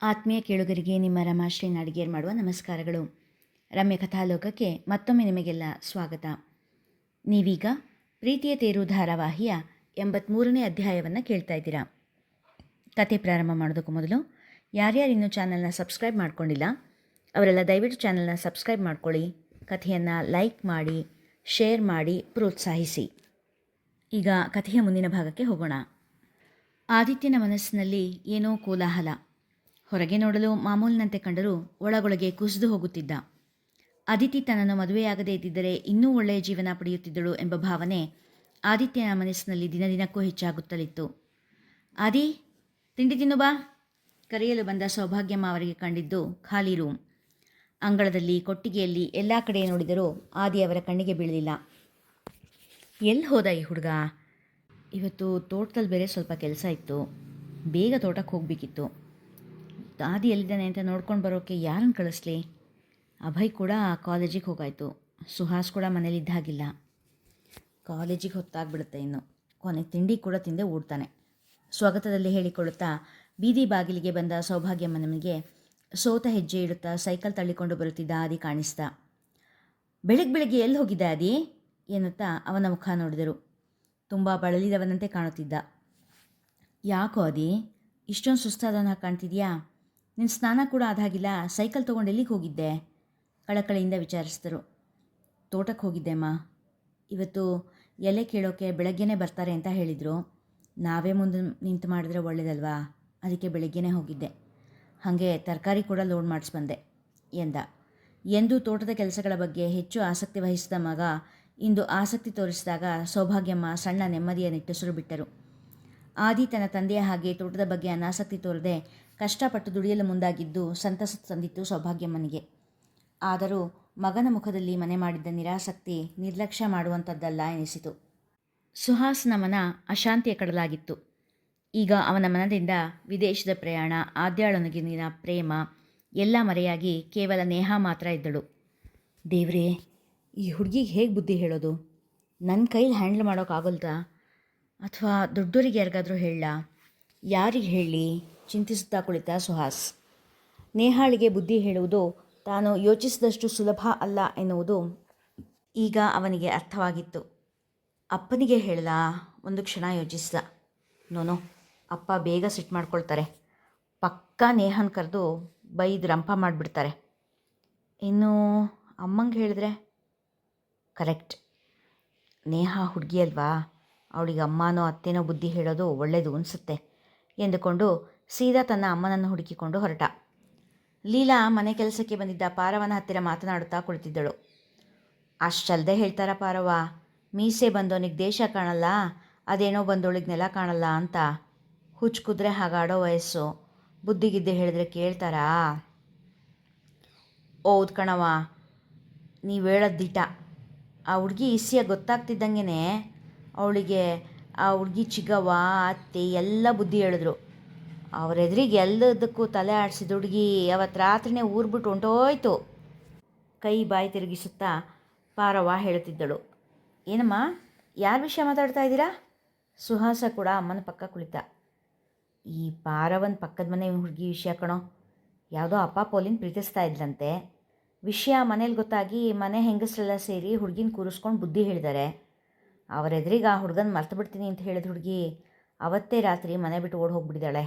ಆತ್ಮೀಯ ಕೇಳುಗರಿಗೆ ನಿಮ್ಮ ರಮಾಶ್ರೀ ನಡಿಗೇರ್ ಮಾಡುವ ನಮಸ್ಕಾರಗಳು. ರಮ್ಯ ಕಥಾಲೋಕಕ್ಕೆ ಮತ್ತೊಮ್ಮೆ ನಿಮಗೆಲ್ಲ ಸ್ವಾಗತ. ನೀವೀಗ ಪ್ರೀತಿಯ ತೇರು ಧಾರಾವಾಹಿಯ ಎಂಬತ್ಮೂರನೇ ಅಧ್ಯಾಯವನ್ನು ಕೇಳ್ತಾ ಇದ್ದೀರಾ. ಕತೆ ಪ್ರಾರಂಭ ಮಾಡೋದಕ್ಕೂ ಮೊದಲು ಯಾರ್ಯಾರು ಇನ್ನೂ ಚಾನಲ್ನ ಸಬ್ಸ್ಕ್ರೈಬ್ ಮಾಡ್ಕೊಂಡಿಲ್ಲ, ಅವರೆಲ್ಲ ದಯವಿಟ್ಟು ಚಾನಲ್ನ ಸಬ್ಸ್ಕ್ರೈಬ್ ಮಾಡ್ಕೊಳ್ಳಿ, ಕಥೆಯನ್ನು ಲೈಕ್ ಮಾಡಿ, ಶೇರ್ ಮಾಡಿ, ಪ್ರೋತ್ಸಾಹಿಸಿ. ಈಗ ಕಥೆಯ ಮುಂದಿನ ಭಾಗಕ್ಕೆ ಹೋಗೋಣ. ಆದಿತ್ಯನ ಮನಸ್ಸಿನಲ್ಲಿ ಏನೋ ಕೋಲಾಹಲ. ಹೊರಗೆ ನೋಡಲು ಮಾಮೂಲಿನಂತೆ ಕಂಡರೂ ಒಳಗೊಳಗೆ ಕುಸಿದು ಹೋಗುತ್ತಿದ್ದ. ಅದಿತಿ ತನ್ನನ್ನು ಮದುವೆಯಾಗದೇ ಇದ್ದಿದ್ದರೆ ಇನ್ನೂ ಒಳ್ಳೆಯ ಜೀವನ ಪಡೆಯುತ್ತಿದ್ದಳು ಎಂಬ ಭಾವನೆ ಆದಿತ್ಯನ ಮನಸ್ಸಿನಲ್ಲಿ ದಿನದಿನಕ್ಕೂ ಹೆಚ್ಚಾಗುತ್ತಲಿತ್ತು. ಆದಿ, ತಿಂಡಿ ತಿನ್ನು ಬಾ. ಕರೆಯಲು ಬಂದ ಸೌಭಾಗ್ಯಮ್ಮ ಅವರಿಗೆ ಕಂಡಿದ್ದು ಖಾಲಿ ರೂಮ್. ಅಂಗಳದಲ್ಲಿ, ಕೊಟ್ಟಿಗೆಯಲ್ಲಿ ಎಲ್ಲ ಕಡೆ ನೋಡಿದರೂ ಆದಿ ಅವರ ಕಣ್ಣಿಗೆ ಬೀಳಲಿಲ್ಲ. ಎಲ್ಲಿ ಹೋದ ಈ ಹುಡುಗ? ಇವತ್ತು ತೋಟದಲ್ಲಿ ಬೇರೆ ಸ್ವಲ್ಪ ಕೆಲಸ ಇತ್ತು. ಬೇಗ ತೋಟಕ್ಕೆ ಹೋಗಬೇಕಿತ್ತು. ಆದಿ ಎಲ್ಲಿದ್ದಾನೆ ಅಂತ ನೋಡ್ಕೊಂಡು ಬರೋಕ್ಕೆ ಯಾರನ್ನು ಕಳಿಸ್ಲಿ? ಅಭಯ್ ಕೂಡ ಕಾಲೇಜಿಗೆ ಹೋಗಾಯಿತು. ಸುಹಾಸ್ ಕೂಡ ಮನೇಲಿ ಇದ್ದಾಗಿಲ್ಲ ಕಾಲೇಜಿಗೆ ಹೊತ್ತಾಗ್ಬಿಡುತ್ತೆ ಇನ್ನು. ಕೊನೆ ತಿಂಡಿ ಕೂಡ ತಿಂದೆ ಓಡ್ತಾನೆ ಸ್ವಾಗತದಲ್ಲಿ ಹೇಳಿಕೊಳ್ಳುತ್ತಾ ಬೀದಿ ಬಾಗಿಲಿಗೆ ಬಂದ ಸೌಭಾಗ್ಯಮ್ಮನಿಗೆ ಸೋತ ಹೆಜ್ಜೆ ಇಡುತ್ತಾ ಸೈಕಲ್ ತಳ್ಳಿಕೊಂಡು ಬರುತ್ತಿದ್ದ ಆದಿ ಕಾಣಿಸ್ತಾ. ಬೆಳಗ್ಗೆ ಬೆಳಗ್ಗೆ ಎಲ್ಲಿ ಹೋಗಿದ್ದ ಆದಿ ಎನ್ನುತ್ತಾ ಅವನ ಮುಖ ನೋಡಿದರು. ತುಂಬ ಬಳಲಿದವನಂತೆ ಕಾಣುತ್ತಿದ್ದ. ಯಾಕೋ ಅದಿ ಇಷ್ಟೊಂದು ಸುಸ್ತಾದವನ ಕಾಣ್ತಿದ್ಯಾ? ನಿನ್ನ ಸ್ನಾನ ಕೂಡ ಅದಾಗಿಲ್ಲ, ಸೈಕಲ್ ತೊಗೊಂಡು ಎಲ್ಲಿಗೆ ಹೋಗಿದ್ದೆ? ಕಳಕಳಿಯಿಂದ ವಿಚಾರಿಸಿದರು. ತೋಟಕ್ಕೆ ಹೋಗಿದ್ದೆ ಅಮ್ಮ ಇವತ್ತು ಎಲೆ ಕೇಳೋಕ್ಕೆ ಬೆಳಗ್ಗೆನೇ ಬರ್ತಾರೆ ಅಂತ ಹೇಳಿದರು. ನಾವೇ ಮುಂದೆ ನಿಂತು ಮಾಡಿದ್ರೆ ಒಳ್ಳೇದಲ್ವಾ? ಅದಕ್ಕೆ ಬೆಳಗ್ಗೆನೇ ಹೋಗಿದ್ದೆ. ಹಾಗೆ ತರಕಾರಿ ಕೂಡ ಲೋಡ್ ಮಾಡಿಸ್ಬಂದೆ ಎಂದ. ಎಂದು ತೋಟದ ಕೆಲಸಗಳ ಬಗ್ಗೆ ಹೆಚ್ಚು ಆಸಕ್ತಿ ವಹಿಸಿದ ಮಗ ಇಂದು ಆಸಕ್ತಿ ತೋರಿಸಿದಾಗ ಸೌಭಾಗ್ಯಮ್ಮ ಸಣ್ಣ ನೆಮ್ಮದಿಯ ನಿಟ್ಟುಸಿರು ಬಿಟ್ಟರು. ಆದಿ ತನ್ನ ತಂದೆಯ ಹಾಗೆ ತೋಟದ ಬಗ್ಗೆ ಅನಾಸಕ್ತಿ ತೋರದೆ ಕಷ್ಟಪಟ್ಟು ದುಡಿಯಲು ಮುಂದಾಗಿದ್ದು ಸಂತಸ ತಂದಿತ್ತು ಸೌಭಾಗ್ಯಮ್ಮನಿಗೆ. ಆದರೂ ಮಗನ ಮುಖದಲ್ಲಿ ಮನೆ ಮಾಡಿದ್ದ ನಿರಾಸಕ್ತಿ ನಿರ್ಲಕ್ಷ್ಯ ಮಾಡುವಂಥದ್ದಲ್ಲ ಎನಿಸಿತು. ಸುಹಾಸ್ನ ಮನ ಅಶಾಂತಿಯ ಕಡಲಾಗಿತ್ತು. ಈಗ ಅವನ ಮನದಿಂದ ವಿದೇಶದ ಪ್ರಯಾಣ, ಆದ್ಯಾಳನಗಿನ ಪ್ರೇಮ, ಎಲ್ಲ ಮರೆಯಾಗಿ ಕೇವಲ ನೇಹ ಮಾತ್ರ ಇದ್ದಳು. ದೇವ್ರೇ, ಈ ಹುಡುಗಿಗೆ ಹೇಗೆ ಬುದ್ಧಿ ಹೇಳೋದು? ನನ್ನ ಕೈಲಿ ಹ್ಯಾಂಡ್ಲ್ ಮಾಡೋಕ್ಕಾಗಲ್ತಾ ಅಥವಾ ದೊಡ್ಡೋರಿಗೆ ಯಾರಿಗಾದರೂ ಹೇಳಲಾ? ಯಾರಿಗೆ ಹೇಳಿ ಚಿಂತಿಸುತ್ತಾ ಕುಳಿತ ಸುಹಾಸ್. ನೇಹಾಳಿಗೆ ಬುದ್ಧಿ ಹೇಳುವುದು, ತಾನು ಯೋಚಿಸಿದಷ್ಟು ಸುಲಭ ಅಲ್ಲ ಎನ್ನುವುದು ಈಗ ಅವನಿಗೆ ಅರ್ಥವಾಗಿತ್ತು. ಅಪ್ಪನಿಗೆ ಹೇಳಲಾ, ಒಂದು ಕ್ಷಣ ಯೋಚಿಸಿದ ನೋನು, ಅಪ್ಪ ಬೇಗ ಸಿಟ್ಟು ಮಾಡ್ಕೊಳ್ತಾರೆ. ಪಕ್ಕಾ ನೇಹನ್ ಕರೆದು ಬೈದು ರಂಪ ಮಾಡಿಬಿಡ್ತಾರೆ. ಇನ್ನು ಅಮ್ಮಂಗೆ ಹೇಳಿದ್ರೆ? ಕರೆಕ್ಟ್. ನೇಹ ಹುಡುಗಿ ಅಲ್ವಾ? ಅವಳಿಗೆ ಅಮ್ಮನೋ ಅತ್ತೆನೋ ಬುದ್ಧಿ ಹೇಳೋದು ಒಳ್ಳೆಯದು ಅನಿಸುತ್ತೆ ಎಂದುಕೊಂಡು ಸೀದಾ ತನ್ನ ಅಮ್ಮನನ್ನು ಹುಡುಕಿಕೊಂಡು ಹೊರಟ. ಲೀಲಾ ಮನೆ ಕೆಲಸಕ್ಕೆ ಬಂದಿದ್ದ ಪಾರವನ ಹತ್ತಿರ ಮಾತನಾಡುತ್ತಾ ಕುಳಿತಿದ್ದಳು. ಅಷ್ಟಲ್ದೆ ಹೇಳ್ತಾರ ಪಾರವ ಮೀಸೆ ಬಂದವನಿಗೆ ದೇಶ ಕಾಣಲ್ಲ, ಅದೇನೋ ಬಂದೋಳಿಗೆ ನೆಲ ಕಾಣಲ್ಲ ಅಂತ. ಹುಚ್ಚು ಕುದ್ರೆ ಹಾಗಾಡೋ ವಯಸ್ಸು. ಬುದ್ಧಿಗಿದ್ದೆ ಹೇಳಿದ್ರೆ ಕೇಳ್ತಾರಾ? ಓದ್ ಕಣವ ನೀವು ಆ ಹುಡುಗಿ ಇಸಿಯ ಗೊತ್ತಾಗ್ತಿದ್ದಂಗೆ ಅವಳಿಗೆ ಆ ಹುಡುಗಿ ಚಿಗವ್ವ, ಅತ್ತೆ ಎಲ್ಲ ಬುದ್ಧಿ ಹೇಳಿದ್ರು. ಅವ್ರ ಎದುರಿಗೆ ಎಲ್ಲದಕ್ಕೂ ತಲೆ ಆಡಿಸಿದ ಹುಡುಗಿ ಅವತ್ತು ರಾತ್ರಿನೇ ಊರ್ಬಿಟ್ಟು ಹೊಂಟೋಯ್ತು. ಕೈ ಬಾಯಿ ತಿರುಗಿಸುತ್ತಾ ಪಾರವ್ವ ಹೇಳುತ್ತಿದ್ದಳು ಏನಮ್ಮ, ಯಾರ ವಿಷಯ ಮಾತಾಡ್ತಾ ಇದ್ದೀರಾ? ಸುಹಾಸ ಕೂಡ ಅಮ್ಮನ ಪಕ್ಕ ಕುಳಿತ. ಈ ಪಾರವನ್ ಪಕ್ಕದ ಮನೆ ಹುಡುಗಿ ವಿಷಯ ಕಣೋ. ಯಾವುದೋ ಅಪ್ಪ ಪೋಲಿನ ಪ್ರೀತಿಸ್ತಾ ಇದ್ಲಂತೆ. ವಿಷಯ ಮನೇಲಿ ಗೊತ್ತಾಗಿ ಮನೆ ಹೆಂಗಸರೆಲ್ಲ ಸೇರಿ ಹುಡುಗಿನ ಕೂರಿಸ್ಕೊಂಡು ಬುದ್ಧಿ ಹೇಳಿದ್ದಾರೆ ಅವರೆದ್ರಿಗೆ ಆ ಹುಡುಗನ ಮರ್ತು ಬಿಡ್ತೀನಿ ಅಂತ ಹೇಳಿದ ಹುಡುಗಿ ಅವತ್ತೇ ರಾತ್ರಿ ಮನೆ ಬಿಟ್ಟು ಓಡಿ ಹೋಗ್ಬಿಟ್ಟಿದ್ದಾಳೆ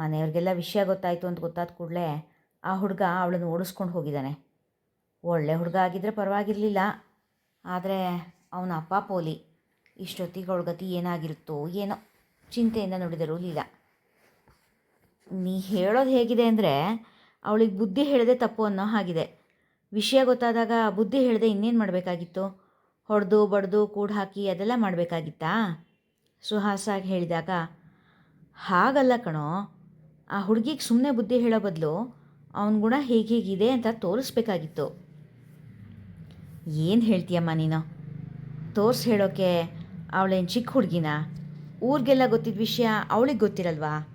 ಮನೆಯವ್ರಿಗೆಲ್ಲ ವಿಷಯ ಗೊತ್ತಾಯಿತು ಅಂತ ಗೊತ್ತಾದ ಕೂಡಲೇ ಆ ಹುಡುಗ ಅವಳನ್ನು ಓಡಿಸ್ಕೊಂಡು ಹೋಗಿದ್ದಾನೆ. ಒಳ್ಳೆ ಹುಡುಗ ಆಗಿದ್ದರೆ ಪರವಾಗಿರಲಿಲ್ಲ, ಆದರೆ ಅವನ ಅಪ್ಪ ಪೋಲಿ, ಇಷ್ಟೊತ್ತಿಗೆ ಅವಳ ಗತಿ ಏನಾಗಿರುತ್ತೋ ಏನೋ ಚಿಂತೆಯಿಂದ ನೋಡಿದರು ಲೀಲಾ. ನೀ ಹೇಳೋದು ಹೇಗಿದೆ ಅಂದರೆ ಅವಳಿಗೆ ಬುದ್ಧಿ ಹೇಳದೆ ತಪ್ಪು ಅನ್ನೋ ಹಾಗಿದೆ. ವಿಷಯ ಗೊತ್ತಾದಾಗ ಬುದ್ಧಿ ಹೇಳದೆ ಇನ್ನೇನು ಮಾಡಬೇಕಾಗಿತ್ತು? ಹೊಡೆದು, ಬಡ್ದು, ಕೂಡ ಹಾಕಿ ಅದೆಲ್ಲ ಮಾಡಬೇಕಾಗಿತ್ತಾ? ಸುಹಾಸಾಗಿ ಹೇಳಿದಾಗ, ಹಾಗಲ್ಲ ಕಣೋ ಆ ಹುಡುಗಿಗೆ ಸುಮ್ಮನೆ ಬುದ್ಧಿ ಹೇಳೋ ಬದಲು ಅವನ ಗುಣ ಹೇಗೆ ಹೇಗಿದೆ ಅಂತ ತೋರಿಸ್ಬೇಕಾಗಿತ್ತು. ಏನು ಹೇಳ್ತೀಯಮ್ಮ ನೀನು? ತೋರಿಸಿ ಹೇಳೋಕ್ಕೆ ಅವಳೇನು ಚಿಕ್ಕ ಹುಡುಗಿನ? ಊರಿಗೆಲ್ಲ ಗೊತ್ತಿದ್ದ ವಿಷಯ ಅವಳಿಗೆ ಗೊತ್ತಿರಲ್ವಾ?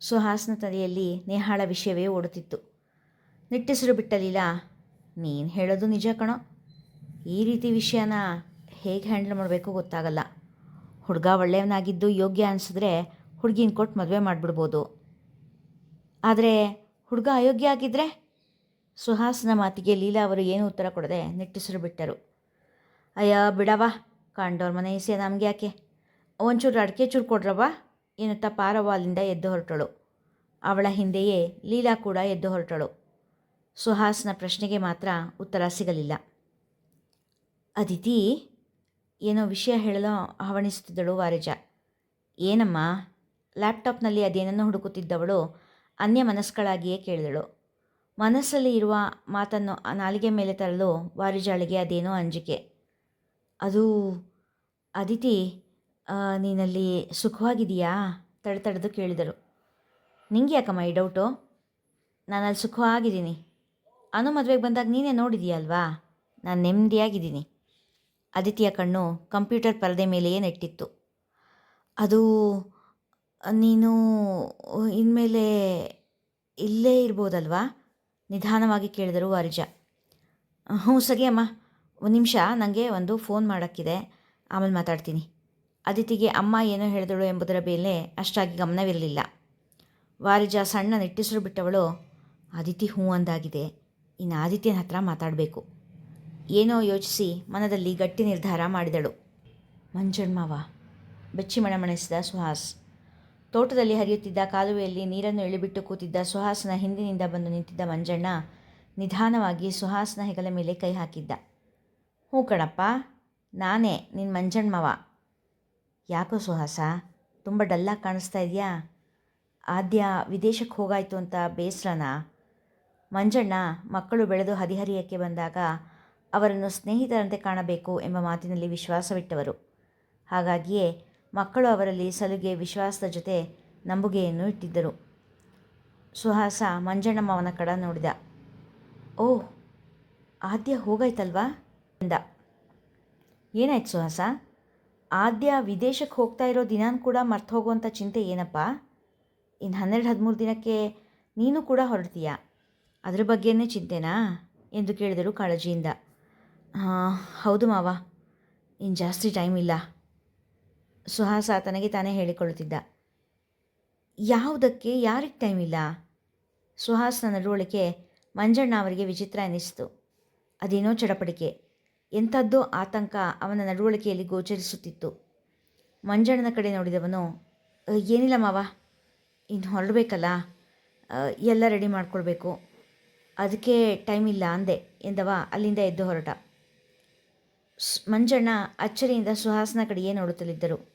ಸುಹಾಸನ ತಲೆಯಲ್ಲಿ ನೇಹಾಳ ವಿಷಯವೇ ಓಡುತ್ತಿತ್ತು. ನಿಟ್ಟಿಸಿರು ಬಿಟ್ಟಲಿಲ್ಲ ನೀನು ಹೇಳೋದು ನಿಜ ಕಣೋ. ಈ ರೀತಿ ವಿಷಯನ ಹೇಗೆ ಹ್ಯಾಂಡಲ್ ಮಾಡಬೇಕು ಗೊತ್ತಾಗಲ್ಲ. ಹುಡುಗ ಒಳ್ಳೆಯವನಾಗಿದ್ದು ಯೋಗ್ಯ ಅನಿಸಿದ್ರೆ ಹುಡುಗಿನ ಕೊಟ್ಟು ಮದುವೆ ಮಾಡಿಬಿಡ್ಬೋದು. ಆದರೆ ಹುಡುಗ ಅಯೋಗ್ಯ ಆಗಿದ್ದರೆ ಸುಹಾಸ್ನ ಮಾತಿಗೆ ಲೀಲಾ ಅವರು ಏನೂ ಉತ್ತರ ಕೊಡದೆ ನಿಟ್ಟಿಸಿರು ಬಿಟ್ಟರು. ಅಯ್ಯ ಬಿಡವ ಕಾಂಡೋರ್ ಮನೆ ಇಸೆ ನಮಗೆ ಯಾಕೆ? ಒಂಚೂರು ಅಡಿಕೆ ಚೂರು ಕೊಡ್ರವ್ವ? ಎನ್ನುತ್ತಾ ಪಾರವ್ವ ಅಲ್ಲಿಂದ ಎದ್ದು ಹೊರಟಳು. ಅವಳ ಹಿಂದೆಯೇ ಲೀಲಾ ಕೂಡ ಎದ್ದು ಹೊರಟಳು. ಸುಹಾಸ್ನ ಪ್ರಶ್ನೆಗೆ ಮಾತ್ರ ಉತ್ತರ ಸಿಗಲಿಲ್ಲ. ಅದಿತಿ, ಏನೋ ವಿಷಯ ಹೇಳಲು ಹವಣಿಸುತ್ತಿದ್ದಳು ವಾರಿಜ. ಏನಮ್ಮ? ಲ್ಯಾಪ್ಟಾಪ್ನಲ್ಲಿ ಅದೇನನ್ನು ಹುಡುಕುತ್ತಿದ್ದವಳು ಅನ್ಯ ಮನಸ್ಕಳಾಗಿಯೇ ಕೇಳಿದಳು. ಮನಸ್ಸಲ್ಲಿ ಇರುವ ಮಾತನ್ನು ನಾಲಿಗೆ ಮೇಲೆ ತರಲು ವಾರಿಜಾಳಿಗೆ ಅದೇನೋ ಅಂಜಿಕೆ. ಅದು ಅದಿತಿ ನೀನಲ್ಲಿ ಸುಖವಾಗಿದೆಯಾ? ತಡೆತಡೆದು ಕೇಳಿದರು. ನಿಂಗೆ ಯಾಕಮ್ಮ ಈ ಡೌಟು? ನಾನಲ್ಲಿ ಸುಖವಾಗಿದ್ದೀನಿ. ಅನು ಮದುವೆಗೆ ಬಂದಾಗ ನೀನೇ ನೋಡಿದೀಯಲ್ವಾ? ನಾನು ನೆಮ್ಮದಿಯಾಗಿದ್ದೀನಿ. ಅದಿತಿಯ ಕಣ್ಣು ಕಂಪ್ಯೂಟರ್ ಪರದೆ ಮೇಲೆಯೇ ನೆಟ್ಟಿತ್ತು. ಅದು ನೀನು ಇನ್ಮೇಲೆ ಇಲ್ಲೇ ಇರ್ಬೋದಲ್ವಾ? ನಿಧಾನವಾಗಿ ಕೇಳಿದರು ವಾರಿಜ. ಹ್ಞೂ ಸರಿ ಅಮ್ಮ. ಒಂದು ನಿಮಿಷ ನನಗೆ ಒಂದು ಫೋನ್ ಮಾಡೋಕ್ಕಿದೆ. ಆಮೇಲೆ ಮಾತಾಡ್ತೀನಿ. ಅದಿತಿಗೆ ಅಮ್ಮ ಏನೋ ಹೇಳಿದಳು ಎಂಬುದರ ಮೇಲೆ ಅಷ್ಟಾಗಿ ಗಮನವಿರಲಿಲ್ಲ. ವಾರಿಜ ಸಣ್ಣ ನಿಟ್ಟುಸಿರು ಬಿಟ್ಟವಳು. ಅದಿತಿ ಹ್ಞೂ ಅಂದಾಗಿದೆ. ಇನ್ನು ಆದಿತ್ಯನ ಹತ್ರ ಮಾತಾಡಬೇಕು. ಏನೋ ಯೋಚಿಸಿ ಮನದಲ್ಲಿ ಗಟ್ಟಿ ನಿರ್ಧಾರ ಮಾಡಿದಳು. ಮಂಜಣ್ಮಾವ ಬೆಚ್ಚಿ ಮಣಮಣಿಸಿದ ಸುಹಾಸ್. ತೋಟದಲ್ಲಿ ಹರಿಯುತ್ತಿದ್ದ ಕಾಲುವೆಯಲ್ಲಿ ನೀರನ್ನು ಇಳಿಬಿಟ್ಟು ಕೂತಿದ್ದ ಸುಹಾಸ್ನ ಹಿಂದಿನಿಂದ ಬಂದು ನಿಂತಿದ್ದ ಮಂಜಣ್ಣ ನಿಧಾನವಾಗಿ ಸುಹಾಸ್ನ ಹೆಗಲ ಮೇಲೆ ಕೈ ಹಾಕಿದ್ದ. ಹ್ಞೂ ಕಣಪ್ಪ, ನಾನೇ ನಿನ್ನ ಮಂಜಣ್ಮವ ಯಾಕೋ ಸುಹಾಸ, ತುಂಬ ಡಲ್ಲಾಗಿ ಕಾಣಿಸ್ತಾ ಇದೆಯಾ? ಆದ್ಯ ವಿದೇಶಕ್ಕೆ ಹೋಗಾಯ್ತು ಅಂತ ಬೇಸರನ? ಮಂಜಣ್ಣ ಮಕ್ಕಳು ಬೆಳೆದು ಹದಿಹರಿಯಕ್ಕೆ ಬಂದಾಗ ಅವರನ್ನು ಸ್ನೇಹಿತರಂತೆ ಕಾಣಬೇಕು ಎಂಬ ಮಾತಿನಲ್ಲಿ ವಿಶ್ವಾಸವಿಟ್ಟವರು. ಹಾಗಾಗಿಯೇ ಮಕ್ಕಳು ಅವರಲ್ಲಿ ಸಲುಗೆ ವಿಶ್ವಾಸದ ಜೊತೆ ನಂಬುಗೆಯನ್ನು ಇಟ್ಟಿದ್ದರು. ಸುಹಾಸ ಮಂಜಣ್ಣಮ್ಮವನ ಕಡ ನೋಡಿದ. ಓ ಆದ್ಯ ಹೋಗಾಯ್ತಲ್ವಾ? ಎಂದ. ಏನಾಯ್ತು ಸುಹಾಸ? ಆದ್ಯ ವಿದೇಶಕ್ಕೆ ಹೋಗ್ತಾ ಇರೋ ದಿನಾನು ಕೂಡ ಮರ್ತು ಹೋಗುವಂಥ ಚಿಂತೆ ಏನಪ್ಪ? ಇನ್ನು ಹನ್ನೆರಡು, ಹದಿಮೂರು ದಿನಕ್ಕೆ ನೀನು ಕೂಡ ಹೊರಡ್ತೀಯ? ಅದ್ರ ಬಗ್ಗೆನೇ ಚಿಂತೆನಾ? ಎಂದು ಕೇಳಿದರು ಕಾಳಜಿಯಿಂದ. ಹೌದು ಮಾವ. ಇನ್ನು ಜಾಸ್ತಿ ಟೈಮ್ ಇಲ್ಲ. ಸುಹಾಸ ತನಗೆ ತಾನೇ ಹೇಳಿಕೊಳ್ಳುತ್ತಿದ್ದ. ಯಾವುದಕ್ಕೆ? ಯಾರಿಗೆ ಟೈಮ್ ಇಲ್ಲ? ಸುಹಾಸ್ನ ನಡವಳಿಕೆ ಮಂಜಣ್ಣ ಅವರಿಗೆ ವಿಚಿತ್ರ ಅನ್ನಿಸಿತು ಅದೇನೋ ಚಡಪಡಿಕೆ. ಎಂಥದ್ದೋ ಆತಂಕ ಅವನ ನಡವಳಿಕೆಯಲ್ಲಿ ಗೋಚರಿಸುತ್ತಿತ್ತು. ಮಂಜಣ್ಣನ ಕಡೆ ನೋಡಿದವನು ಏನಿಲ್ಲ ಮಾವ. ಇನ್ನು ಹೊರಡಬೇಕಲ್ಲ. ಎಲ್ಲ ರೆಡಿ ಮಾಡಿಕೊಳ್ಬೇಕು. ಅದಕ್ಕೆ ಟೈಮ್ ಇಲ್ಲ ಅಂದೆ, ಎಂದವ ಅಲ್ಲಿಂದ ಎದ್ದು ಹೊರಟ. ಮಂಜಣ್ಣ ಅಚ್ಚರಿಯಿಂದ ಸುಹಾಸನ ಕಡೆಯೇ ನೋಡುತ್ತಲಿದ್ದರು.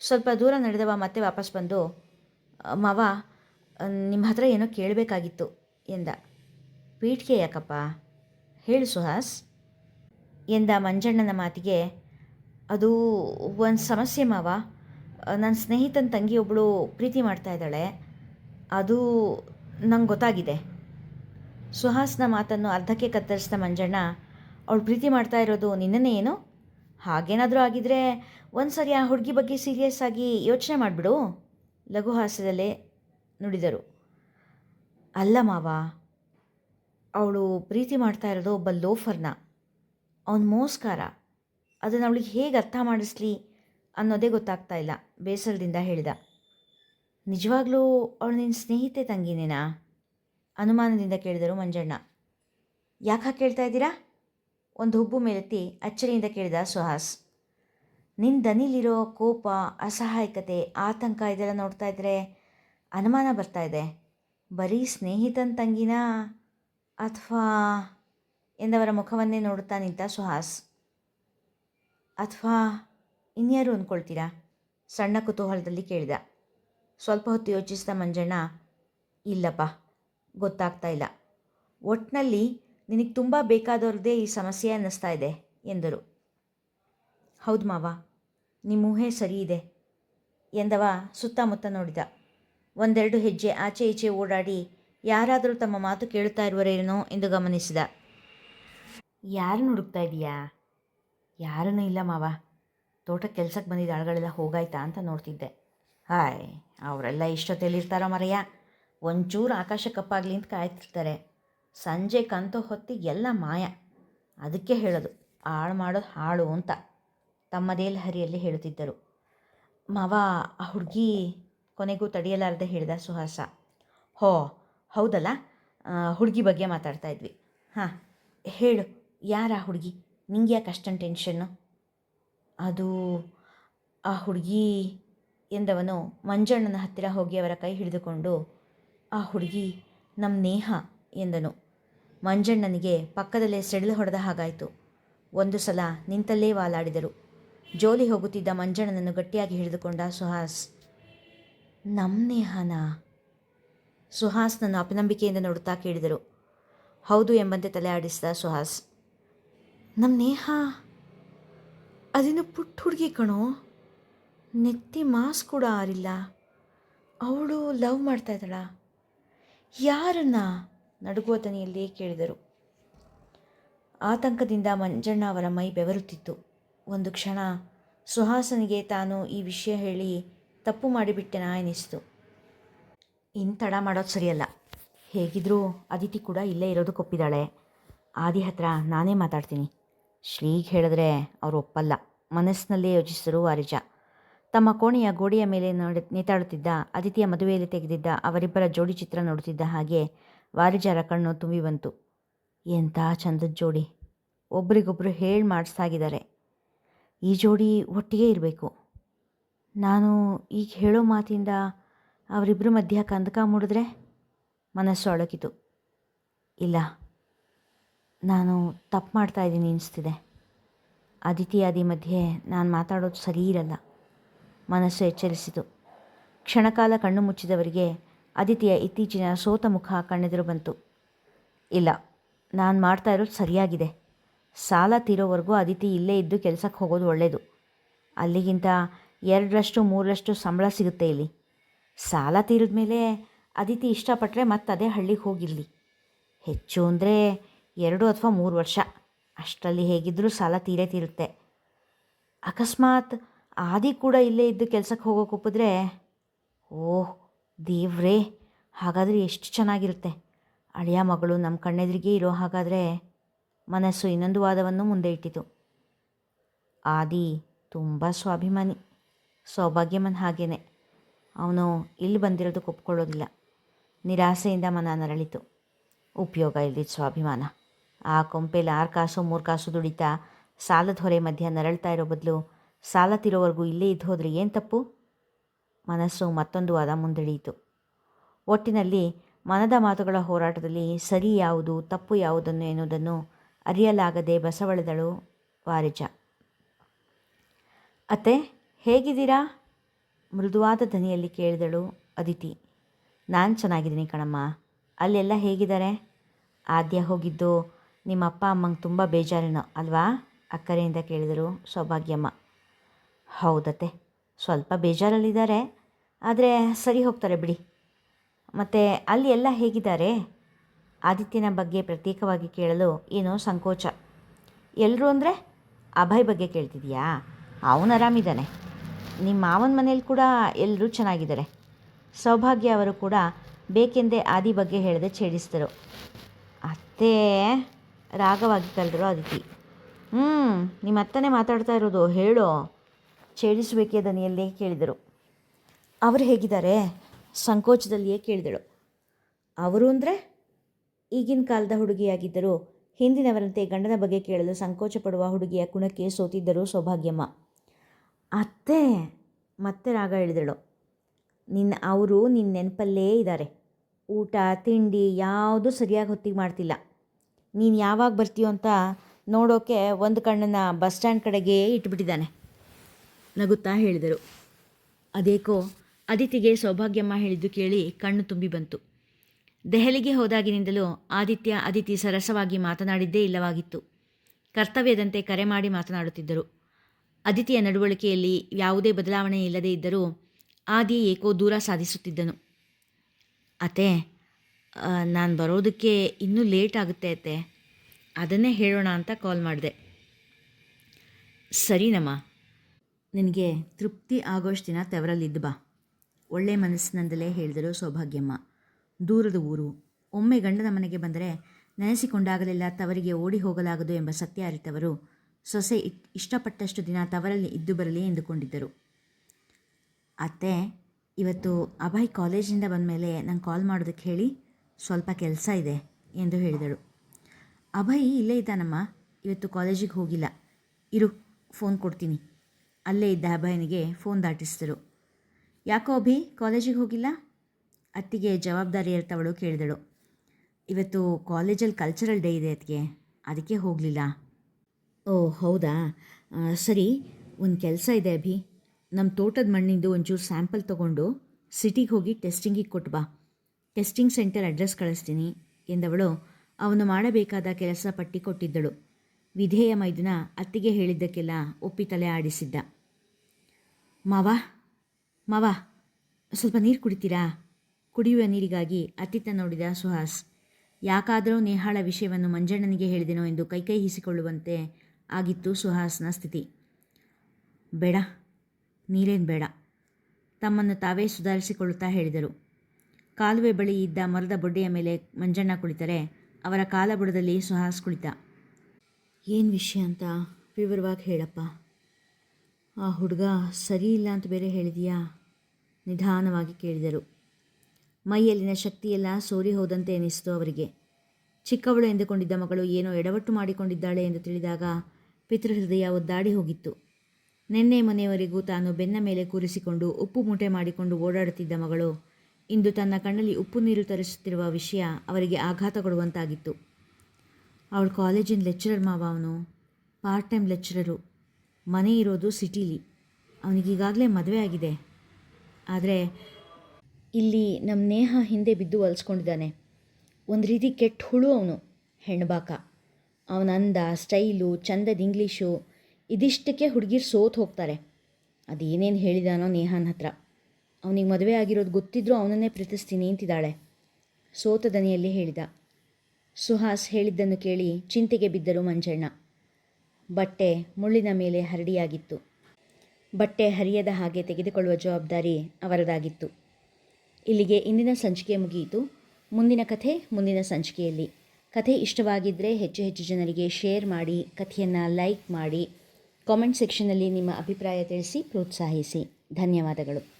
ಸ್ವಲ್ಪ ದೂರ ನಡೆದವ ಮತ್ತೆ ವಾಪಸ್ ಬಂದು "ಅ, ಮಾವ ನಿಮ್ಮ ಹತ್ರ ಏನೋ ಕೇಳಬೇಕಾಗಿತ್ತು ಎಂದ. ಪೀಠಿಗೆ ಯಾಕಪ್ಪ? ಹೇಳು ಸುಹಾಸ್ ಎಂದ ಮಂಜಣ್ಣನ ಮಾತಿಗೆ. ಅದು ಒಂದು ಸಮಸ್ಯೆ ಮಾವ. ನನ್ನ ಸ್ನೇಹಿತನ ತಂಗಿ ಒಬ್ಬಳು ಪ್ರೀತಿ ಮಾಡ್ತಾ ಇದ್ದಾಳೆ. ಅದು ನಂಗೆ ಗೊತ್ತಾಗಿದೆ. ಸುಹಾಸ್ನ ಮಾತನ್ನು ಅರ್ಧಕ್ಕೆ ಕತ್ತರಿಸಿದ ಮಂಜಣ್ಣ ಅವಳು ಪ್ರೀತಿ ಮಾಡ್ತಾ ಇರೋದು ನಿನ್ನನ್ನೇ ಏನು? ಹಾಗೇನಾದರೂ ಆಗಿದ್ರೆ ಒಂದು ಸರಿ ಆ ಹುಡುಗಿ ಬಗ್ಗೆ ಸೀರಿಯಸ್ ಆಗಿ ಯೋಚನೆ ಮಾಡಿಬಿಡು. ಲಘು ಹಾಸ್ಯದಲ್ಲೇ ನುಡಿದರು. ಅಲ್ಲ ಮಾವ, ಅವಳು ಪ್ರೀತಿ ಮಾಡ್ತಾ ಇರೋದು ಒಬ್ಬ ಲೋಫರ್ನ. ಅವನ ಮೋಸ್ಕಾರ. ಅದನ್ನು ಅವಳಿಗೆ ಹೇಗೆ ಅರ್ಥ ಮಾಡಿಸ್ಲಿ ಅನ್ನೋದೇ ಗೊತ್ತಾಗ್ತಾ ಇಲ್ಲ. ಬೇಸರದಿಂದ ಹೇಳಿದ. ನಿಜವಾಗ್ಲೂ ಅವಳು ನಿನ್ನ ಸ್ನೇಹಿತೆ ತಂಗಿನೇನಾ? ಅನುಮಾನದಿಂದ ಕೇಳಿದರು ಮಂಜಣ್ಣ. ಯಾಕೆ ಕೇಳ್ತಾ ಇದ್ದೀರಾ? ಒಂದು ಹುಬ್ಬು ಮೇಲೆತ್ತಿ ಅಚ್ಚರಿಯಿಂದ ಕೇಳಿದ ಸುಹಾಸ್. ನಿನ್ನ ದನಿಲಿರೋ ಕೋಪ, ಅಸಹಾಯಕತೆ, ಆತಂಕ ಇದೆಲ್ಲ ನೋಡ್ತಾ ಇದ್ದರೆ ಅನುಮಾನ ಬರ್ತಾ ಇದೆ. ಬರೀ ಸ್ನೇಹಿತನ ತಂಗಿನ ಅಥವಾ ಎಂದವರ ಮುಖವನ್ನೇ ನೋಡುತ್ತಾ ನಿಂತ ಸುಹಾಸ್? ಅಥವಾ ಇನ್ಯಾರು ಅಂದ್ಕೊಳ್ತೀರಾ ಸಣ್ಣ ಕುತೂಹಲದಲ್ಲಿ ಕೇಳಿದ. ಸ್ವಲ್ಪ ಹೊತ್ತು ಯೋಚಿಸಿದ ಮಂಜಣ್ಣ, ಇಲ್ಲಪ್ಪ, ಗೊತ್ತಾಗ್ತಾ ಇಲ್ಲ. ಒಟ್ಟಿನಲ್ಲಿ ನಿನಗೆ ತುಂಬ ಬೇಕಾದವ್ರದ್ದೇ ಈ ಸಮಸ್ಯೆ ಅನ್ನಿಸ್ತಾ ಇದೆ ಎಂದರು. ಹೌದು ಮಾವ ನಿಮ್ಮ ಊಹೆ ಸರಿ ಇದೆ ಎಂದವ ಸುತ್ತಮುತ್ತ ನೋಡಿದ. ಒಂದೆರಡು ಹೆಜ್ಜೆ ಆಚೆ ಈಚೆ ಓಡಾಡಿ ಯಾರಾದರೂ ತಮ್ಮ ಮಾತು ಕೇಳುತ್ತಾ ಇರುವರೇನೋ ಎಂದು ಗಮನಿಸಿದ. ಯಾರನ್ನು ಹುಡುಕ್ತಾ ಇದೀಯಾ? ಯಾರನ್ನೂ ಇಲ್ಲ ಮಾವ. ತೋಟ ಕೆಲಸಕ್ಕೆ ಬಂದಿದ್ದ ಆಳುಗಳೆಲ್ಲ ಹೋಗಾಯ್ತಾ ಅಂತ ನೋಡ್ತಿದ್ದೆ. ಹಾಯ್, ಅವರೆಲ್ಲ ಇಷ್ಟೊತ್ತಲ್ಲಿರ್ತಾರೋ ಮರೆಯ? ಒಂಚೂರು ಆಕಾಶ ಕಪ್ಪಾಗಲಿ ಅಂತ ಕಾಯ್ತಿರ್ತಾರೆ. ಸಂಜೆ ಕಂತು ಹೊತ್ತಿಗೆ ಎಲ್ಲ ಮಾಯ. ಅದಕ್ಕೆ ಹೇಳೋದು, ಹಾಳು ಮಾಡೋದು ಹಾಳು ಅಂತ. ತಮ್ಮದೇ ಲಹರಿಯಲ್ಲಿ ಹೇಳುತ್ತಿದ್ದರು. ಮಾವ, ಆ ಹುಡುಗಿ ಕೊನೆಗೂ ತಡೆಯಲಾರದೆ ಹೇಳಿದ ಸುಹಾಸ. ಹೋ, ಹೌದಲ್ಲ? ಹುಡುಗಿ ಬಗ್ಗೆ ಮಾತಾಡ್ತಾ ಇದ್ವಿ. ಹಾಂ, ಹೇಳು, ಯಾರ ಹುಡುಗಿ? ನಿಂಗೆ ಯಾಕೆ ಅಷ್ಟೊಂದು ಟೆನ್ಷನ್ನು? ಅದು ಆ ಹುಡುಗಿ ಎಂದವನು ಮಂಜಣ್ಣನ ಹತ್ತಿರ ಹೋಗಿ ಅವರ ಕೈ ಹಿಡಿದುಕೊಂಡು, ಆ ಹುಡುಗಿ ನಮ್ಮ ನೇಹ ಎಂದನು. ಮಂಜಣ್ಣನಿಗೆ ಪಕ್ಕದಲ್ಲೇ ಸೆಡಿಲು ಹೊಡೆದ ಹಾಗಾಯಿತು. ಒಂದು ಸಲ ನಿಂತಲ್ಲೇ ವಾಲಾಡಿದರು. ಜೋಲಿ ಹೋಗುತ್ತಿದ್ದ ಮಂಜಣ್ಣನನ್ನು ಗಟ್ಟಿಯಾಗಿ ಹಿಡಿದುಕೊಂಡ ಸುಹಾಸ್ ನಮ್ಮ ನೇಹನಾ ಸುಹಾಸ್ನನ್ನು ಅಪನಂಬಿಕೆಯಿಂದ ನೋಡುತ್ತಾ ಕೇಳಿದರು. ಹೌದು ಎಂಬಂತೆ ತಲೆ ಆಡಿಸಿದ ಸುಹಾಸ್ ನಮ್ಮ ನೇಹ, ಅದೇನು ಪುಟ್ಟ ಹುಡುಗಿ ಕಣೋ, ನೆತ್ತಿ ಮಾಸ್ ಕೂಡ ಆರಿಲ್ಲ, ಅವಳು ಲವ್ ಮಾಡ್ತಾ ಇದ್ದಾಳ? ಯಾರನ್ನ? ನಡುಗುವ ತನಿಯಲ್ಲಿ ಕೇಳಿದರು. ಆತಂಕದಿಂದ ಮಂಜಣ್ಣ ಅವರ ಮೈ ಬೆವರುತ್ತಿತ್ತು. ಒಂದು ಕ್ಷಣ ಸುಹಾಸನಿಗೆ ತಾನು ಈ ವಿಷಯ ಹೇಳಿ, ತಪ್ಪು ಮಾಡಿಬಿಟ್ಟೆನಾ ಎನಿಸ್ತು. ಇನ್ನು ತಡ ಮಾಡೋದು ಸರಿಯಲ್ಲ. ಹೇಗಿದ್ರೂ ಅದಿತಿ ಕೂಡ ಇಲ್ಲೇ ಇರೋದಕ್ಕೆ ಒಪ್ಪಿದ್ದಾಳೆ ಆದಿ ಹತ್ರ ನಾನೇ ಮಾತಾಡ್ತೀನಿ. ಶ್ರೀಗೆ ಹೇಳಿದ್ರೆ ಅವರು ಒಪ್ಪಲ್ಲ. ಮನಸ್ಸಿನಲ್ಲೇ ಯೋಚಿಸಿದರು ವಾರಿಜ. ತಮ್ಮ ಕೋಣೆಯ ಗೋಡೆಯ ಮೇಲೆ ನೋಡಿ, ನೇತಾಡುತ್ತಿದ್ದ ಅದಿತಿಯ ಮದುವೆಯಲ್ಲಿ ತೆಗೆದಿದ್ದ ಅವರಿಬ್ಬರ ಜೋಡಿ ಚಿತ್ರ ನೋಡುತ್ತಿದ್ದ ಹಾಗೆ ವಾರಿಜರ ಕಣ್ಣು ತುಂಬಿ ಬಂತು. ಎಂಥ ಚಂದದ ಜೋಡಿ. ಒಬ್ರಿಗೊಬ್ರು ಹೇಳಿ ಮಾಡಿಸ್ತಾಗಿದ್ದಾರೆ ಈ ಜೋಡಿ ಒಟ್ಟಿಗೆ ಇರಬೇಕು. ನಾನು ಈಗ ಹೇಳೋ ಮಾತಿಂದ ಅವರಿಬ್ಬರ ಮಧ್ಯ ಕಂದಕ ಮೂಡಿದ್ರೆ ಮನಸ್ಸು ಅಳಕಿತು. ಇಲ್ಲ, ನಾನು ತಪ್ಪು ಮಾಡ್ತಾ ಇದ್ದೀನಿ ಅನಿಸ್ತಿದೆ. ಅದಿತಿ ಮಧ್ಯೆ ನಾನು ಮಾತಾಡೋದು ಸರಿ ಇರಲ್ಲ. ಮನಸ್ಸು ಎಚ್ಚರಿಸಿತು. ಕ್ಷಣಕಾಲ ಕಣ್ಣು ಮುಚ್ಚಿದವರಿಗೆ ಅದಿತಿಯ ಇತ್ತೀಚಿನ ಸೋತ ಮುಖ ಕಣ್ಣೆದುರು ಬಂತು. ಇಲ್ಲ, ನಾನು ಮಾಡ್ತಾ ಇರೋದು ಸರಿಯಾಗಿದೆ. ಸಾಲ ತೀರೋವರೆಗೂ ಅದಿತಿ ಇಲ್ಲೇ ಇದ್ದು ಕೆಲಸಕ್ಕೆ ಹೋಗೋದು ಒಳ್ಳೆಯದು ಅಲ್ಲಿಗಿಂತ ಎರಡರಷ್ಟು, ಮೂರರಷ್ಟು ಸಂಬಳ ಸಿಗುತ್ತೆ ಇಲ್ಲಿ. ಸಾಲ ತೀರಿದ ಮೇಲೆ ಅದಿತಿ ಇಷ್ಟಪಟ್ಟರೆ ಮತ್ತೆ ಅದೇ ಹಳ್ಳಿಗೆ ಹೋಗಿರಲಿ. ಹೆಚ್ಚು ಅಂದರೆ ಎರಡು ಅಥವಾ ಮೂರು ವರ್ಷ. ಅಷ್ಟರಲ್ಲಿ ಹೇಗಿದ್ದರೂ ಸಾಲ ತೀರೇ ತೀರುತ್ತೆ. ಅಕಸ್ಮಾತ್ ಆದಿ ಕೂಡ ಇಲ್ಲೇ ಇದ್ದು ಕೆಲಸಕ್ಕೆ ಹೋಗೋಕೆ ಒಪ್ಪಿದ್ರೆ, ಓಹ್, ದೇವ್ರೇ, ಹಾಗಾದರೆ ಎಷ್ಟು ಚೆನ್ನಾಗಿರುತ್ತೆ. ಅಳಿಯ ಮಗಳು ನಮ್ಮ ಕಣ್ಣೆದ್ರಿಗೆ ಇರೋ ಹಾಗಾದರೆ ಮನಸ್ಸು ಇನ್ನೊಂದು ವಾದವನ್ನು ಮುಂದೆ ಇಟ್ಟಿತು. ಆದಿ ತುಂಬ ಸ್ವಾಭಿಮಾನಿ. ಸೌಭಾಗ್ಯಮನ್ ಹಾಗೇನೆ. ಅವನು ಇಲ್ಲಿ ಬಂದಿರೋದು ಒಪ್ಕೊಳ್ಳೋದಿಲ್ಲ. ನಿರಾಸೆಯಿಂದ ಮನ ನರಳಿತು. ಉಪಯೋಗ ಇಲ್ದಿದ್ದ ಸ್ವಾಭಿಮಾನ. ಆ ಕೊಂಪೆಲಿ ಆರು ಕಾಸು, ಮೂರು ಕಾಸು ದುಡಿತಾ ಸಾಲದ ಹೊರೆ ಮಧ್ಯ ನರಳ್ತಾ ಇರೋ ಬದಲು ಸಾಲ ತಿರೋವರೆಗೂ ಇಲ್ಲೇ ಇದ್ದು ಹೋದರೆ ಏನು ತಪ್ಪು? ಮನಸ್ಸು ಮತ್ತೊಂದು ವಾದ ಮುಂದಿಳಿಯಿತು. ಒಟ್ಟಿನಲ್ಲಿ ಮನದ ಮಾತುಗಳ ಹೋರಾಟದಲ್ಲಿ ಸರಿ ಯಾವುದು, ತಪ್ಪು ಯಾವುದನ್ನು ಎನ್ನುವುದನ್ನು ಅರಿಯಲಾಗದೆ ಬಸವಳಿದಳು ವಾರಿಜ. ಅತ್ತೆ, ಹೇಗಿದ್ದೀರಾ? ಮೃದುವಾದ ಧ್ವನಿಯಲ್ಲಿ ಕೇಳಿದಳು ಅದಿತಿ. ನಾನು ಚೆನ್ನಾಗಿದ್ದೀನಿ ಕಣಮ್ಮ. ಅಲ್ಲೆಲ್ಲ ಹೇಗಿದ್ದಾರೆ? ಆದ್ಯ ಹೋಗಿದ್ದು ನಿಮ್ಮ ಅಪ್ಪ ಅಮ್ಮಂಗೆ ತುಂಬ ಬೇಜಾರೇನೋ, ಅಲ್ವಾ? ಅಕ್ಕರೆಯಿಂದ ಕೇಳಿದರು ಸೌಭಾಗ್ಯಮ್ಮ. ಹೌದತ್ತೆ, ಸ್ವಲ್ಪ ಬೇಜಾರಲ್ಲಿದ್ದಾರೆ, ಆದರೆ ಸರಿ ಹೋಗ್ತಾರೆ ಬಿಡಿ. ಮತ್ತು ಅಲ್ಲಿ ಎಲ್ಲ ಹೇಗಿದ್ದಾರೆ? ಆದಿತ್ಯನ ಬಗ್ಗೆ ಪ್ರತ್ಯೇಕವಾಗಿ ಕೇಳಲು ಏನೋ ಸಂಕೋಚ. ಎಲ್ಲರೂ ಅಂದರೆ ಅಭಯ್ ಬಗ್ಗೆ ಕೇಳ್ತಿದ್ಯಾ ಅವನು ಆರಾಮಿದ್ದಾನೆ. ನಿಮ್ಮ ಮಾವನ ಮನೇಲಿ ಕೂಡ ಎಲ್ಲರೂ ಚೆನ್ನಾಗಿದ್ದಾರೆ. ಸೌಭಾಗ್ಯ ಅವರು ಕೂಡ ಬೇಕೆಂದೇ ಆದಿ ಬಗ್ಗೆ ಹೇಳದೆ ಛೇಡಿಸ್ತರು ಅತ್ತೆ, ರಾಗವಾಗಿ ಕಲ್ದರು ಅದಿತಿ ಹ್ಞೂ ನಿಮ್ಮ ಅತ್ತನೇ ಮಾತಾಡ್ತಾ ಇರೋದು, ಹೇಳು. ಛೇಡಿಸಬೇಕೇ ದನಿಯಲ್ಲೇ ಕೇಳಿದರು. ಅವರು ಹೇಗಿದ್ದಾರೆ? ಸಂಕೋಚದಲ್ಲಿಯೇ ಕೇಳಿದಳು. ಅವರು ಅಂದರೆ ಈಗಿನ ಕಾಲದ ಹುಡುಗಿಯಾಗಿದ್ದರೂ ಹಿಂದಿನವರಂತೆ ಗಂಡನ ಬಗ್ಗೆ ಕೇಳಲು ಸಂಕೋಚ ಪಡುವ ಹುಡುಗಿಯ ಗುಣಕ್ಕೆ ಸೋತಿದ್ದರು ಸೌಭಾಗ್ಯಮ್ಮ. ಅತ್ತೆ, ಮತ್ತೆ ರಾಗ ಹೇಳಿದಳು. ನಿನ್ನ ಅವರು ನಿನ್ನ ನೆನಪಲ್ಲೇ ಇದ್ದಾರೆ. ಊಟ, ತಿಂಡಿ ಯಾವುದೂ ಸರಿಯಾಗಿ ಹೊತ್ತಿಗೆ ಮಾಡ್ತಿಲ್ಲ. ನೀನು ಯಾವಾಗ ಬರ್ತೀಯೋ ಅಂತ ನೋಡೋಕೆ ಒಂದು ಕಣ್ಣನ್ನು ಬಸ್ ಸ್ಟ್ಯಾಂಡ್ ಕಡೆಗೆ ಇಟ್ಬಿಟ್ಟಿದ್ದಾನೆ. ನಗುತ್ತಾ ಹೇಳಿದರು. ಅದೇಕೋ, ಅದಿತಿಗೆ ಸೌಭಾಗ್ಯಮ್ಮ ಹೇಳಿದ್ದು ಕೇಳಿ ಕಣ್ಣು ತುಂಬಿ ಬಂತು. ದೆಹಲಿಗೆ ಹೋದಾಗಿನಿಂದಲೂ ಆದಿತ್ಯ ಅದಿತಿ ಸರಸವಾಗಿ ಮಾತನಾಡಿದ್ದೇ ಇಲ್ಲವಾಗಿತ್ತು. ಕರ್ತವ್ಯದಂತೆ ಕರೆ ಮಾಡಿ ಮಾತನಾಡುತ್ತಿದ್ದರು. ಅದಿತಿಯ ನಡವಳಿಕೆಯಲ್ಲಿ ಯಾವುದೇ ಬದಲಾವಣೆ ಇಲ್ಲದೇ ಇದ್ದರೂ ಆದಿ ಏಕೋ ದೂರ ಸಾಧಿಸುತ್ತಿದ್ದನು. ಅತ್ತೆ ನಾನು ಬರೋದಕ್ಕೆ ಇನ್ನೂ ಲೇಟ್ ಆಗುತ್ತೆ ಅತ್ತೆ. ಅದನ್ನೇ ಹೇಳೋಣ ಅಂತ ಕಾಲ್ ಮಾಡಿದೆ. ಸರಿನಮ್ಮ ನಿನಗೆ ತೃಪ್ತಿ ಆಗೋಷ್ಟು ದಿನ ತೆವರಲ್ಲಿದ್ದು ಬಾ. ಒಳ್ಳೆ ಮನಸ್ಸಿನಿಂದಲೇ ಹೇಳಿದರು ಸೌಭಾಗ್ಯಮ್ಮ. ದೂರದ ಊರು. ಒಮ್ಮೆ ಗಂಡನ ಮನೆಗೆ ಬಂದರೆ ನೆನೆಸಿಕೊಂಡಾಗಲೆಲ್ಲ ತವರಿಗೆ ಓಡಿ ಹೋಗಲಾಗದು ಎಂಬ ಸತ್ಯ ಅರಿತವರು. ಸೊಸೆ ಇಷ್ಟಪಟ್ಟಷ್ಟು ದಿನ ತವರಲ್ಲಿ ಇದ್ದು ಬರಲಿ ಎಂದುಕೊಂಡಿದ್ದರು. ಅತ್ತೆ, ಇವತ್ತು ಅಭಯ್ ಕಾಲೇಜಿಂದ ಬಂದಮೇಲೆ ನಂಗೆ ಕಾಲ್ ಮಾಡೋದಕ್ಕೆ ಹೇಳಿ ಸ್ವಲ್ಪ ಕೆಲಸ ಇದೆ ಎಂದು ಹೇಳಿದಳು. ಅಭಯ್, ಇಲ್ಲೇ ಇದ್ದಾನಮ್ಮ. ಇವತ್ತು ಕಾಲೇಜಿಗೆ ಹೋಗಿಲ್ಲ. ಇರು, ಫೋನ್ ಕೊಡ್ತೀನಿ. ಅಲ್ಲೇ ಇದ್ದ ಅಭಯನಿಗೆ ಫೋನ್ ದಾಟಿಸಿದರು. ಯಾಕೋ ಅಭಿ, ಕಾಲೇಜಿಗೆ ಹೋಗಿಲ್ಲ? ಅತ್ತಿಗೆ ಜವಾಬ್ದಾರಿ ಇರ್ತವಳು ಕೇಳಿದಳು. ಇವತ್ತು ಕಾಲೇಜಲ್ಲಿ ಕಲ್ಚರಲ್ ಡೇ ಇದೆ ಅದಕ್ಕೆ ಅದಕ್ಕೆ ಹೋಗಲಿಲ್ಲ. ಓ, ಹೌದಾ? ಸರಿ, ಒಂದು ಕೆಲಸ ಇದೆ ಅಭಿ. ನಮ್ಮ ತೋಟದ ಮಣ್ಣಿಂದು ಒಂಚೂರು ಸ್ಯಾಂಪಲ್ ತೊಗೊಂಡು ಸಿಟಿಗೆ ಹೋಗಿ ಟೆಸ್ಟಿಂಗಿಗೆ ಕೊಟ್ಟು ಬಾ. ಟೆಸ್ಟಿಂಗ್ ಸೆಂಟರ್ ಅಡ್ರೆಸ್ ಕಳಿಸ್ತೀನಿ, ಎಂದವಳು. ಅವನು ಮಾಡಬೇಕಾದ ಕೆಲಸ ಪಟ್ಟಿ ಕೊಟ್ಟಿದ್ದಳು. ವಿಧೇಯ ಮೈದುನ ಅತ್ತಿಗೆ ಹೇಳಿದ್ದಕ್ಕೆಲ್ಲ ಒಪ್ಪಿ ತಲೆ ಆಡಿಸಿದ್ದ. ಮಾವ ಮಾವ, ಸ್ವಲ್ಪ ನೀರು ಕುಡಿತೀರಾ? ಕುಡಿಯುವ ನೀರಿಗಾಗಿ ಅತ್ತಿತ್ತ ನೋಡಿದ ಸುಹಾಸ್, ಯಾಕಾದರೂ ನೇಹಾಳ ವಿಷಯವನ್ನು ಮಂಜಣ್ಣನಿಗೆ ಹೇಳಿದೆನೋ ಎಂದು ಕೈಕೈ ಹಿಸಿಕೊಳ್ಳುವಂತೆ ಆಗಿತ್ತು ಸುಹಾಸ್ನ ಸ್ಥಿತಿ. ಬೇಡ, ನೀರೇನು ಬೇಡ. ತಮ್ಮನ್ನು ತಾವೇ ಸುಧಾರಿಸಿಕೊಳ್ಳುತ್ತಾ ಹೇಳಿದರು. ಕಾಲುವೆ ಬಳಿ ಇದ್ದ ಮರದ ಬೊಡ್ಡೆಯ ಮೇಲೆ ಮಂಜಣ್ಣ ಕುಳಿತರೆ, ಅವರ ಕಾಲಬುಡದಲ್ಲಿ ಸುಹಾಸ್ ಕುಳಿತ. ಏನು ವಿಷಯ ಅಂತ ವಿವರವಾಗಿ ಹೇಳಪ್ಪ. ಆ ಹುಡುಗ ಸರಿ ಇಲ್ಲ ಅಂತ ಬೇರೆ ಹೇಳಿದೀಯಾ? ನಿಧಾನವಾಗಿ ಕೇಳಿದರು. ಮೈಯಲ್ಲಿನ ಶಕ್ತಿಯೆಲ್ಲ ಸೋರಿ ಹೋದಂತೆ ಎನಿಸಿತು ಅವರಿಗೆ. ಚಿಕ್ಕವಳು ಎಂದುಕೊಂಡಿದ್ದ ಮಗಳು ಏನೋ ಎಡವಟ್ಟು ಮಾಡಿಕೊಂಡಿದ್ದಾಳೆ ಎಂದು ತಿಳಿದಾಗ ಪಿತೃಹೃದಯ ಒದ್ದಾಡಿ ಹೋಗಿತ್ತು. ನಿನ್ನೆ ಮನೆಯವರೆಗೂ ತಾನು ಬೆನ್ನ ಮೇಲೆ ಕೂರಿಸಿಕೊಂಡು ಉಪ್ಪು ಮೂಟೆ ಮಾಡಿಕೊಂಡು ಓಡಾಡುತ್ತಿದ್ದ ಮಗಳು ಇಂದು ತನ್ನ ಕಣ್ಣಲ್ಲಿ ಉಪ್ಪು ನೀರು ತರಿಸುತ್ತಿರುವ ವಿಷಯ ಅವರಿಗೆ ಆಘಾತ ಕೊಡುವಂತಾಗಿತ್ತು. ಅವಳು ಕಾಲೇಜಿನ ಲೆಕ್ಚರರ್ ಮಾವ ಅವನು. Part time lecturer. ಮನೆ ಇರೋದು ಸಿಟೀಲಿ. ಅವನಿಗೀಗಾಗಲೇ ಮದುವೆ ಆಗಿದೆ. ಆದರೆ ಇಲ್ಲಿ ನಮ್ಮ ನೇಹ ಹಿಂದೆ ಬಿದ್ದು ಒಲಿಸ್ಕೊಂಡಿದ್ದಾನೆ ಒಂದು ರೀತಿ ಕೆಟ್ಟ ಹುಳು ಅವನು, ಹೆಣ್ಬಾಕ. ಅವನ ಅಂದ, ಸ್ಟೈಲು, ಚಂದದ ಇಂಗ್ಲೀಷು, ಇದಿಷ್ಟಕ್ಕೆ ಹುಡುಗಿರು ಸೋತು ಹೋಗ್ತಾರೆ. ಅದೇನೇನು ಹೇಳಿದಾನೋ ನೇಹಾನ ಹತ್ರ. ಅವನಿಗೆ ಮದುವೆ ಆಗಿರೋದು ಗೊತ್ತಿದ್ರೂ ಅವನನ್ನೇ ಪ್ರೀತಿಸ್ತೀನಿ ಅಂತಿದ್ದಾಳೆ. ಸೋತ ದನಿಯಲ್ಲಿ ಹೇಳಿದ. ಸುಹಾಸ್ ಹೇಳಿದ್ದನ್ನು ಕೇಳಿ ಚಿಂತೆಗೆ ಬಿದ್ದರು ಮಂಜಣ್ಣ. ಬಟ್ಟೆ ಮುಳ್ಳಿನ ಮೇಲೆ ಹರಡಿಯಾಗಿತ್ತು. ಬಟ್ಟೆ ಹರಿಯದ ಹಾಗೆ ತೆಗೆದುಕೊಳ್ಳುವ ಜವಾಬ್ದಾರಿ ಅವರದಾಗಿತ್ತು. ಇಲ್ಲಿಗೆ ಇಂದಿನ ಸಂಚಿಕೆ ಮುಗಿಯಿತು. ಮುಂದಿನ ಕಥೆ ಮುಂದಿನ ಸಂಚಿಕೆಯಲ್ಲಿ. ಕಥೆ ಇಷ್ಟವಾಗಿದ್ದರೆ ಹೆಚ್ಚು ಹೆಚ್ಚು ಜನರಿಗೆ ಶೇರ್ ಮಾಡಿ, ಕಥೆಯನ್ನು ಲೈಕ್ ಮಾಡಿ, ಕಾಮೆಂಟ್ ಸೆಕ್ಷನಲ್ಲಿ ನಿಮ್ಮ ಅಭಿಪ್ರಾಯ ತಿಳಿಸಿ, ಪ್ರೋತ್ಸಾಹಿಸಿ. ಧನ್ಯವಾದಗಳು.